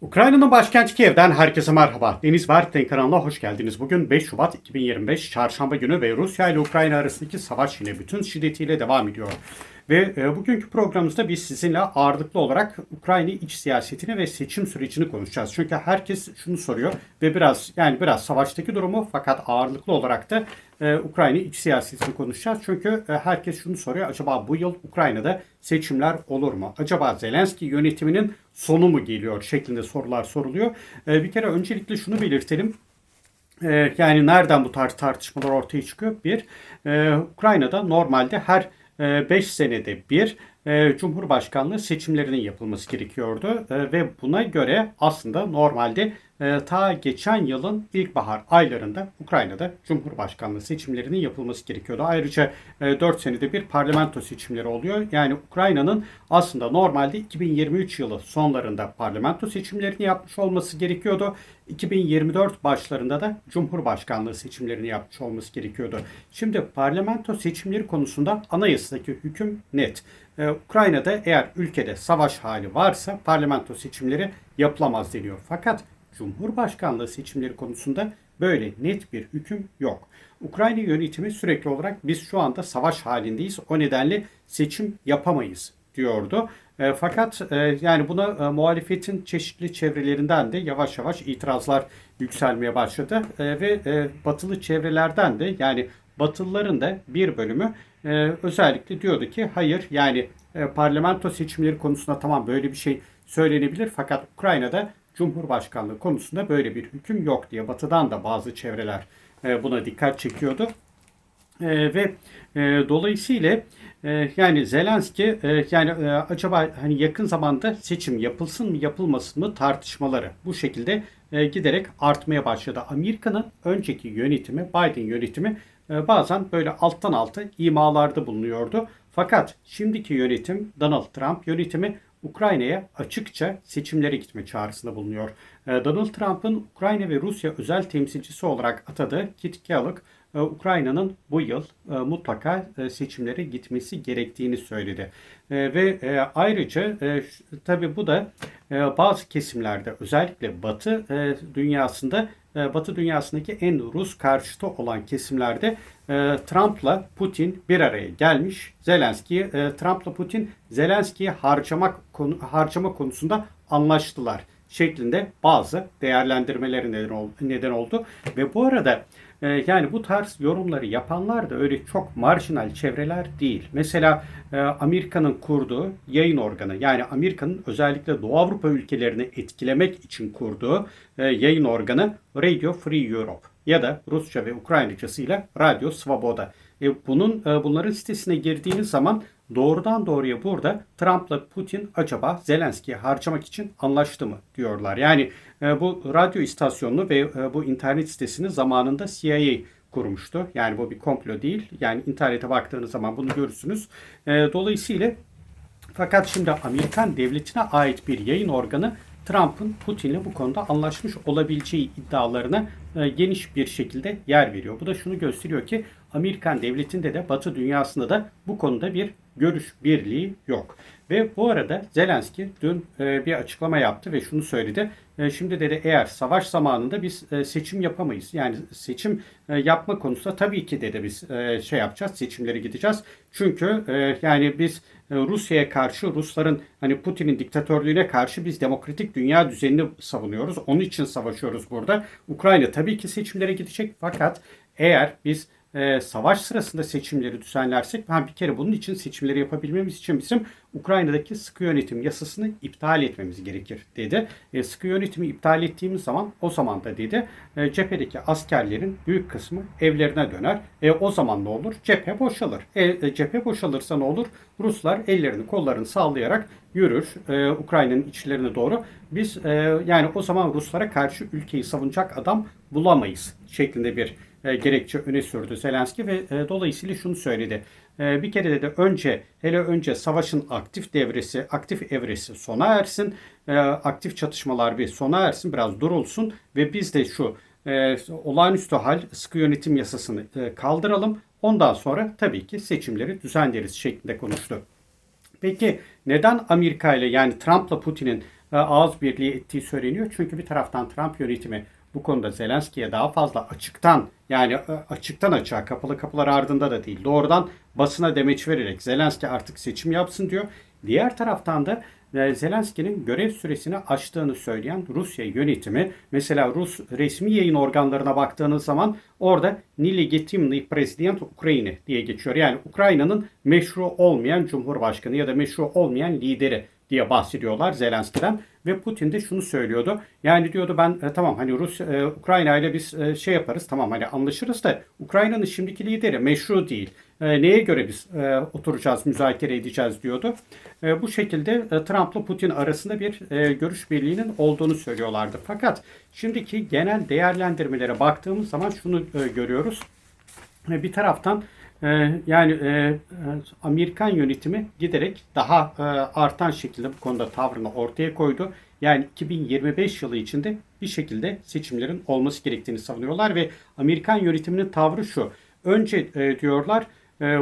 Ukrayna'nın başkenti Kiev'den herkese merhaba. Deniz Berk'ten kanalına hoş geldiniz. Bugün 5 Şubat 2025 Çarşamba günü ve Rusya ile Ukrayna arasındaki savaş yine bütün şiddetiyle devam ediyor. Ve e, bugünkü programımızda biz sizinle ağırlıklı olarak Ukrayna iç siyasetini ve seçim sürecini konuşacağız. Çünkü herkes şunu soruyor ve biraz yani biraz savaştaki durumu fakat ağırlıklı olarak da e, Ukrayna iç siyasetini konuşacağız. Çünkü e, herkes şunu soruyor. Acaba bu yıl Ukrayna'da seçimler olur mu? Acaba Zelenski yönetiminin sonu mu geliyor şeklinde sorular soruluyor. E, bir kere öncelikle şunu belirtelim. E, yani nereden bu tarz tartışmalar ortaya çıkıyor? Bir, e, Ukrayna'da normalde her 5 senede bir e, Cumhurbaşkanlığı seçimlerinin yapılması gerekiyordu e, ve buna göre aslında normalde e, ta geçen yılın ilkbahar aylarında Ukrayna'da Cumhurbaşkanlığı seçimlerinin yapılması gerekiyordu. Ayrıca e, 4 senede bir parlamento seçimleri oluyor. Yani Ukrayna'nın aslında normalde 2023 yılı sonlarında parlamento seçimlerini yapmış olması gerekiyordu. 2024 başlarında da Cumhurbaşkanlığı seçimlerini yapmış olması gerekiyordu. Şimdi parlamento seçimleri konusunda anayasadaki hüküm net. Ee, Ukrayna'da eğer ülkede savaş hali varsa parlamento seçimleri yapılamaz deniyor. Fakat Cumhurbaşkanlığı seçimleri konusunda böyle net bir hüküm yok. Ukrayna yönetimi sürekli olarak biz şu anda savaş halindeyiz. O nedenle seçim yapamayız diyordu. E, fakat e, yani buna e, muhalefetin çeşitli çevrelerinden de yavaş yavaş itirazlar yükselmeye başladı e, ve e, batılı çevrelerden de yani batılıların da bir bölümü e, özellikle diyordu ki hayır yani e, parlamento seçimleri konusunda tamam böyle bir şey söylenebilir fakat Ukrayna'da Cumhurbaşkanlığı konusunda böyle bir hüküm yok diye batıdan da bazı çevreler e, buna dikkat çekiyordu. E, ve e, dolayısıyla e, yani Zelenski e, yani e, acaba hani yakın zamanda seçim yapılsın mı yapılmasın mı tartışmaları bu şekilde e, giderek artmaya başladı. Amerika'nın önceki yönetimi Biden yönetimi e, bazen böyle alttan alta imalarda bulunuyordu. Fakat şimdiki yönetim Donald Trump yönetimi Ukrayna'ya açıkça seçimlere gitme çağrısında bulunuyor. E, Donald Trump'ın Ukrayna ve Rusya özel temsilcisi olarak atadığı Kit Kellogg Ukrayna'nın bu yıl mutlaka seçimlere gitmesi gerektiğini söyledi. Ve ayrıca tabi bu da bazı kesimlerde özellikle Batı dünyasında Batı dünyasındaki en Rus karşıtı olan kesimlerde Trump'la Putin bir araya gelmiş. Zelenski Trump'la Putin Zelenski'yi harcamak harcama konusunda anlaştılar şeklinde bazı değerlendirmeleri neden oldu. Ve bu arada ee, yani bu tarz yorumları yapanlar da öyle çok marjinal çevreler değil. Mesela e, Amerika'nın kurduğu yayın organı yani Amerika'nın özellikle Doğu Avrupa ülkelerini etkilemek için kurduğu e, yayın organı Radio Free Europe ya da Rusça ve Ukraynaçasıyla Radio Svoboda. E, bunun bunların sitesine girdiğiniz zaman doğrudan doğruya burada Trump'la Putin acaba Zelenski'yi harcamak için anlaştı mı diyorlar. Yani e, bu radyo istasyonunu ve e, bu internet sitesini zamanında CIA kurmuştu. Yani bu bir komplo değil. Yani internete baktığınız zaman bunu görürsünüz. E, dolayısıyla fakat şimdi Amerikan devletine ait bir yayın organı Trump'ın Putin'le bu konuda anlaşmış olabileceği iddialarına geniş bir şekilde yer veriyor. Bu da şunu gösteriyor ki Amerikan devletinde de Batı dünyasında da bu konuda bir görüş birliği yok. Ve bu arada Zelenski dün e, bir açıklama yaptı ve şunu söyledi. E, şimdi dedi eğer savaş zamanında biz e, seçim yapamayız. Yani seçim yapma konusunda tabii ki dedi biz şey yapacağız, seçimlere gideceğiz. Çünkü yani biz Rusya'ya karşı, Rusların hani Putin'in diktatörlüğüne karşı biz demokratik dünya düzenini savunuyoruz. Onun için savaşıyoruz burada. Ukrayna tabii ki seçimlere gidecek fakat eğer biz e, savaş sırasında seçimleri düzenlersek ben bir kere bunun için seçimleri yapabilmemiz için bizim Ukrayna'daki sıkı yönetim yasasını iptal etmemiz gerekir dedi. E, sıkı yönetimi iptal ettiğimiz zaman o zaman da dedi e, cephedeki askerlerin büyük kısmı evlerine döner. E, o zaman ne olur? Cephe boşalır. E, e, cephe boşalırsa ne olur? Ruslar ellerini kollarını sallayarak yürür e, Ukrayna'nın içlerine doğru. Biz e, yani o zaman Ruslara karşı ülkeyi savunacak adam bulamayız şeklinde bir gerekçe öne sürdü Zelenski ve e, dolayısıyla şunu söyledi. E, bir kere dedi önce hele önce savaşın aktif devresi, aktif evresi sona ersin. aktif çatışmalar bir sona ersin, biraz durulsun ve biz de şu olağanüstü hal sıkı yönetim yasasını kaldıralım. Ondan sonra tabii ki seçimleri düzenleriz şeklinde konuştu. Peki neden Amerika ile yani Trump'la Putin'in e, ağız birliği ettiği söyleniyor. Çünkü bir taraftan Trump yönetimi bu konuda Zelenski'ye daha fazla açıktan yani e, açıktan açığa kapalı kapılar ardında da değil doğrudan basına demeç vererek Zelenski artık seçim yapsın diyor. Diğer taraftan da e, Zelenski'nin görev süresini aştığını söyleyen Rusya yönetimi mesela Rus resmi yayın organlarına baktığınız zaman orada Nelegitimny President Ukrayna diye geçiyor. Yani Ukrayna'nın meşru olmayan cumhurbaşkanı ya da meşru olmayan lideri diye bahsediyorlar Zelenski'den ve Putin de şunu söylüyordu. Yani diyordu ben e, tamam hani Rus e, Ukrayna ile biz e, şey yaparız tamam hani anlaşırız da Ukrayna'nın şimdiki lideri meşru değil. E, neye göre biz e, oturacağız, müzakere edeceğiz diyordu. E, bu şekilde e, Trump'la Putin arasında bir e, görüş birliğinin olduğunu söylüyorlardı. Fakat şimdiki genel değerlendirmelere baktığımız zaman şunu e, görüyoruz. E, bir taraftan yani e, Amerikan yönetimi giderek daha e, artan şekilde bu konuda tavrını ortaya koydu. Yani 2025 yılı içinde bir şekilde seçimlerin olması gerektiğini savunuyorlar ve Amerikan yönetiminin tavrı şu. Önce e, diyorlar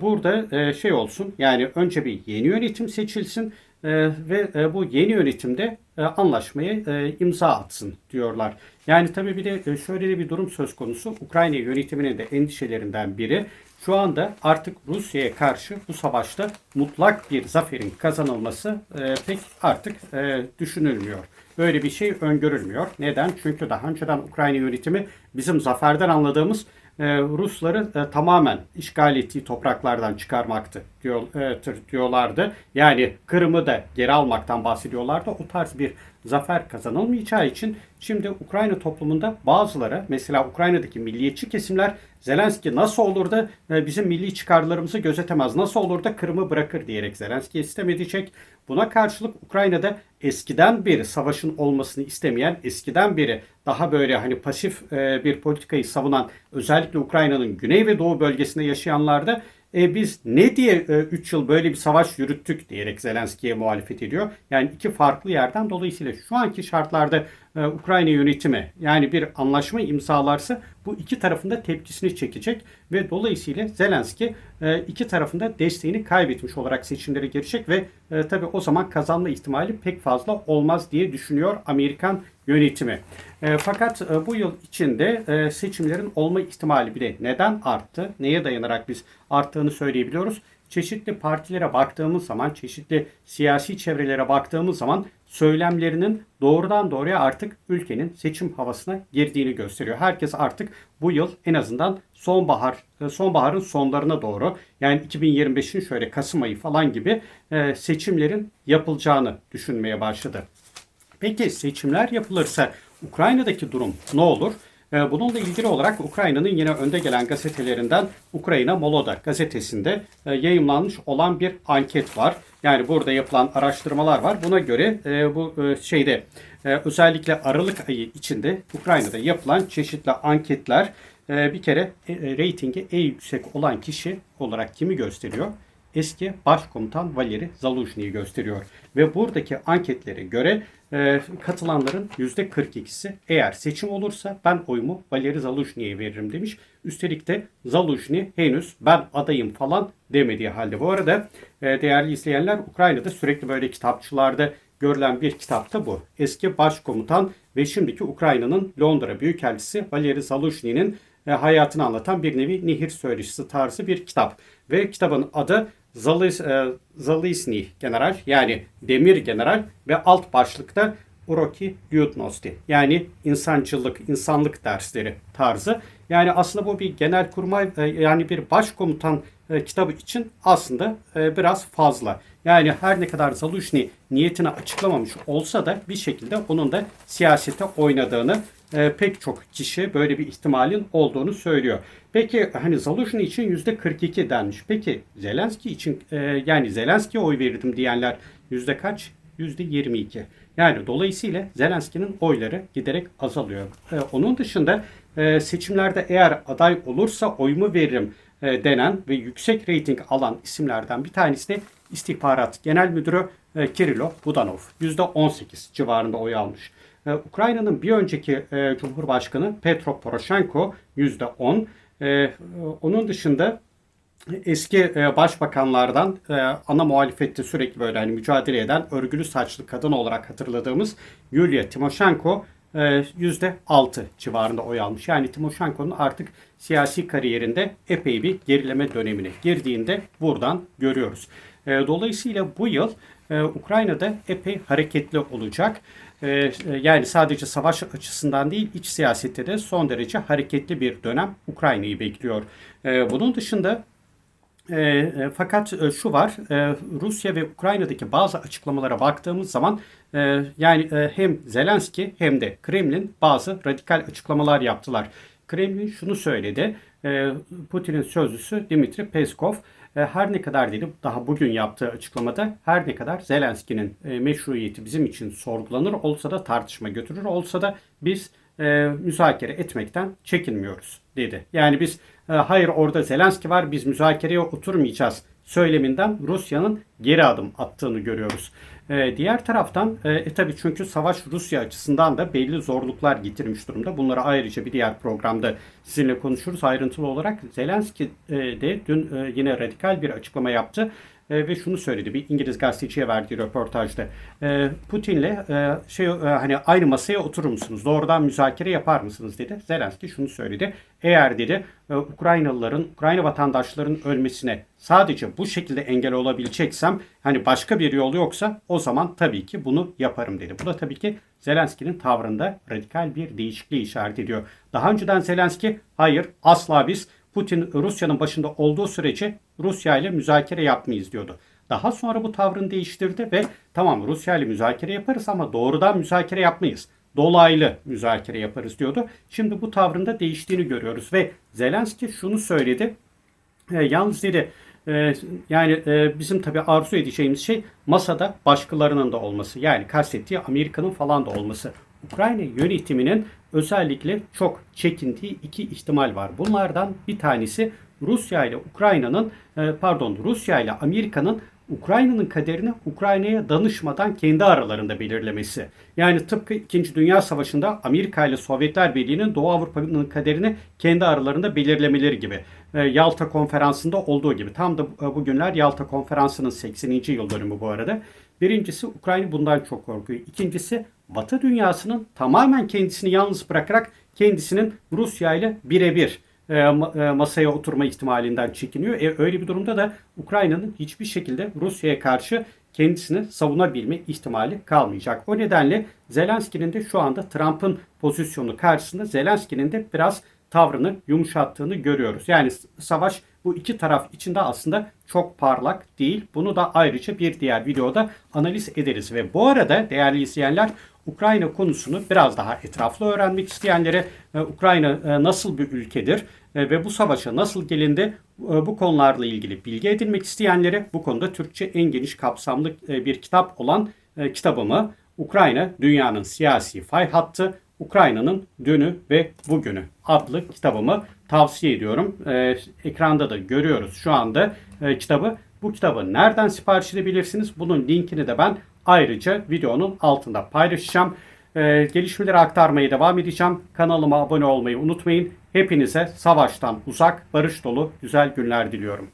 burada şey olsun yani önce bir yeni yönetim seçilsin ve bu yeni yönetimde anlaşmaya imza atsın diyorlar. Yani tabii bir de şöyle bir durum söz konusu. Ukrayna yönetiminin de endişelerinden biri şu anda artık Rusya'ya karşı bu savaşta mutlak bir zaferin kazanılması e, pek artık e, düşünülmüyor. Böyle bir şey öngörülmüyor. Neden? Çünkü daha önceden Ukrayna yönetimi bizim zaferden anladığımız e, Rusları e, tamamen işgal ettiği topraklardan çıkarmaktı diyor, e, diyorlardı. Yani Kırım'ı da geri almaktan bahsediyorlardı. O tarz bir zafer kazanılmayacağı için şimdi Ukrayna toplumunda bazıları mesela Ukrayna'daki milliyetçi kesimler Zelenski nasıl olur da e, bizim milli çıkarlarımızı gözetemez, nasıl olur da Kırım'ı bırakır diyerek Zelenski istem edecek. Buna karşılık Ukrayna'da eskiden beri savaşın olmasını istemeyen, eskiden beri daha böyle hani pasif e, bir politikayı savunan özellikle Ukrayna'nın güney ve doğu bölgesinde yaşayanlar da e, biz ne diye 3 e, yıl böyle bir savaş yürüttük diyerek Zelenski'ye muhalefet ediyor. Yani iki farklı yerden dolayısıyla şu anki şartlarda e, Ukrayna yönetimi yani bir anlaşma imzalarsa bu iki tarafında tepkisini çekecek ve dolayısıyla Zelenski e, iki tarafında desteğini kaybetmiş olarak seçimlere girecek ve e, tabi o zaman kazanma ihtimali pek fazla olmaz diye düşünüyor Amerikan yönetimi. Fakat bu yıl içinde seçimlerin olma ihtimali bile neden arttı? Neye dayanarak biz arttığını söyleyebiliyoruz? Çeşitli partilere baktığımız zaman, çeşitli siyasi çevrelere baktığımız zaman söylemlerinin doğrudan doğruya artık ülkenin seçim havasına girdiğini gösteriyor. Herkes artık bu yıl en azından sonbahar e, sonbaharın sonlarına doğru yani 2025'in şöyle Kasım ayı falan gibi e, seçimlerin yapılacağını düşünmeye başladı. Peki seçimler yapılırsa Ukrayna'daki durum ne olur? E, bununla ilgili olarak Ukrayna'nın yine önde gelen gazetelerinden Ukrayna Moloda gazetesinde yayınlanmış olan bir anket var. Yani burada yapılan araştırmalar var. Buna göre bu şeyde özellikle Aralık ayı içinde Ukrayna'da yapılan çeşitli anketler bir kere reytingi en yüksek olan kişi olarak kimi gösteriyor? eski başkomutan Valeri Zaluzhny'yi gösteriyor. Ve buradaki anketlere göre e, katılanların %42'si eğer seçim olursa ben oyumu Valeri Zaluzhny'ye veririm demiş. Üstelik de Zaluzhny henüz ben adayım falan demediği halde. Bu arada e, değerli izleyenler Ukrayna'da sürekli böyle kitapçılarda görülen bir kitap da bu. Eski başkomutan ve şimdiki Ukrayna'nın Londra Büyükelçisi Valeri Zaluzhny'nin e, hayatını anlatan bir nevi nehir söyleşisi tarzı bir kitap. Ve kitabın adı Zalis, e, Zalisny General yani Demir General ve alt başlıkta Uroki Lyudnosti yani insancılık, insanlık dersleri tarzı. Yani aslında bu bir genel kurmay e, yani bir başkomutan e, kitabı için aslında e, biraz fazla. Yani her ne kadar Zaluzhny niyetini açıklamamış olsa da bir şekilde onun da siyasete oynadığını e, pek çok kişi böyle bir ihtimalin olduğunu söylüyor. Peki hani Zaluzhny için yüzde 42 denmiş. Peki Zelenski için e, yani Zelenski'ye oy verirdim diyenler yüzde kaç? Yüzde 22. Yani dolayısıyla Zelenski'nin oyları giderek azalıyor. E, onun dışında e, seçimlerde eğer aday olursa oyumu veririm e, denen ve yüksek reyting alan isimlerden bir tanesi de İstihbarat Genel Müdürü e, Kirilo Budanov. %18 civarında oy almış. E, Ukrayna'nın bir önceki e, Cumhurbaşkanı Petro Poroshenko %10. E, onun dışında eski e, başbakanlardan e, ana muhalefette sürekli böyle hani mücadele eden örgülü saçlı kadın olarak hatırladığımız Yulia Timoshenko e, %6 civarında oy almış. Yani Timoshenko'nun artık siyasi kariyerinde epey bir gerileme dönemine girdiğinde buradan görüyoruz. Dolayısıyla bu yıl e, Ukrayna'da epey hareketli olacak. E, e, Yani sadece savaş açısından değil iç siyasette de son derece hareketli bir dönem Ukrayna'yı bekliyor. E, Bunun dışında e, e, fakat şu var, Rusya ve Ukrayna'daki bazı açıklamalara baktığımız zaman yani hem Zelenski hem de Kremlin bazı radikal açıklamalar yaptılar. Kremlin şunu söyledi, Putin'in sözcüsü Dimitri Peskov her ne kadar dedim daha bugün yaptığı açıklamada her ne kadar Zelenski'nin e, meşruiyeti bizim için sorgulanır olsa da tartışma götürür olsa da biz e, müzakere etmekten çekinmiyoruz dedi. Yani biz e, hayır orada Zelenski var biz müzakereye oturmayacağız söyleminden Rusya'nın geri adım attığını görüyoruz. E, diğer taraftan e, e tabi çünkü savaş Rusya açısından da belli zorluklar getirmiş durumda. Bunları ayrıca bir diğer programda sizinle konuşuruz ayrıntılı olarak. Zelenski e, de dün e, yine radikal bir açıklama yaptı e, ve şunu söyledi bir İngiliz gazeteciye verdiği röportajda. E, Putin'le e, şey e, hani aynı masaya oturur musunuz? Doğrudan müzakere yapar mısınız dedi. Zelenski şunu söyledi. Eğer dedi e, Ukraynalıların, Ukrayna vatandaşlarının ölmesine sadece bu şekilde engel olabileceksem hani başka bir yol yoksa o zaman tabii ki bunu yaparım dedi. Bu da tabii ki Zelenski'nin tavrında radikal bir değişikliği işaret ediyor. Daha önceden Zelenski hayır asla biz Putin Rusya'nın başında olduğu sürece Rusya ile müzakere yapmayız diyordu. Daha sonra bu tavrını değiştirdi ve tamam Rusya ile müzakere yaparız ama doğrudan müzakere yapmayız. Dolaylı müzakere yaparız diyordu. Şimdi bu tavrında değiştiğini görüyoruz ve Zelenski şunu söyledi. E, yalnız dedi e, yani e, bizim tabii arzu edeceğimiz şey masada başkalarının da olması. Yani kastettiği Amerika'nın falan da olması. Ukrayna yönetiminin özellikle çok çekindiği iki ihtimal var. Bunlardan bir tanesi Rusya ile Ukrayna'nın e, pardon Rusya ile Amerika'nın Ukrayna'nın kaderini Ukrayna'ya danışmadan kendi aralarında belirlemesi. Yani tıpkı 2. Dünya Savaşı'nda Amerika ile Sovyetler Birliği'nin Doğu Avrupa'nın kaderini kendi aralarında belirlemeleri gibi. E, Yalta Konferansı'nda olduğu gibi. Tam da e, bugünler Yalta Konferansı'nın 80. yıl dönümü bu arada. Birincisi Ukrayna bundan çok korkuyor. İkincisi Batı dünyasının tamamen kendisini yalnız bırakarak kendisinin Rusya ile birebir masaya oturma ihtimalinden çekiniyor. E, öyle bir durumda da Ukrayna'nın hiçbir şekilde Rusya'ya karşı kendisini savunabilme ihtimali kalmayacak. O nedenle Zelenski'nin de şu anda Trump'ın pozisyonu karşısında Zelenski'nin de biraz tavrını yumuşattığını görüyoruz. Yani savaş bu iki taraf içinde aslında çok parlak değil. Bunu da ayrıca bir diğer videoda analiz ederiz. Ve bu arada değerli izleyenler Ukrayna konusunu biraz daha etraflı öğrenmek isteyenlere e, Ukrayna e, nasıl bir ülkedir e, ve bu savaşa nasıl gelindi bu konularla ilgili bilgi edinmek isteyenlere bu konuda Türkçe en geniş kapsamlı bir kitap olan kitabımı Ukrayna Dünyanın Siyasi Fay Hattı Ukrayna'nın Dünü ve Bugünü adlı kitabımı tavsiye ediyorum. ekranda da görüyoruz şu anda kitabı. Bu kitabı nereden sipariş edebilirsiniz? Bunun linkini de ben Ayrıca videonun altında paylaşacağım. Ee, gelişmeleri aktarmaya devam edeceğim. Kanalıma abone olmayı unutmayın. Hepinize savaştan uzak, barış dolu güzel günler diliyorum.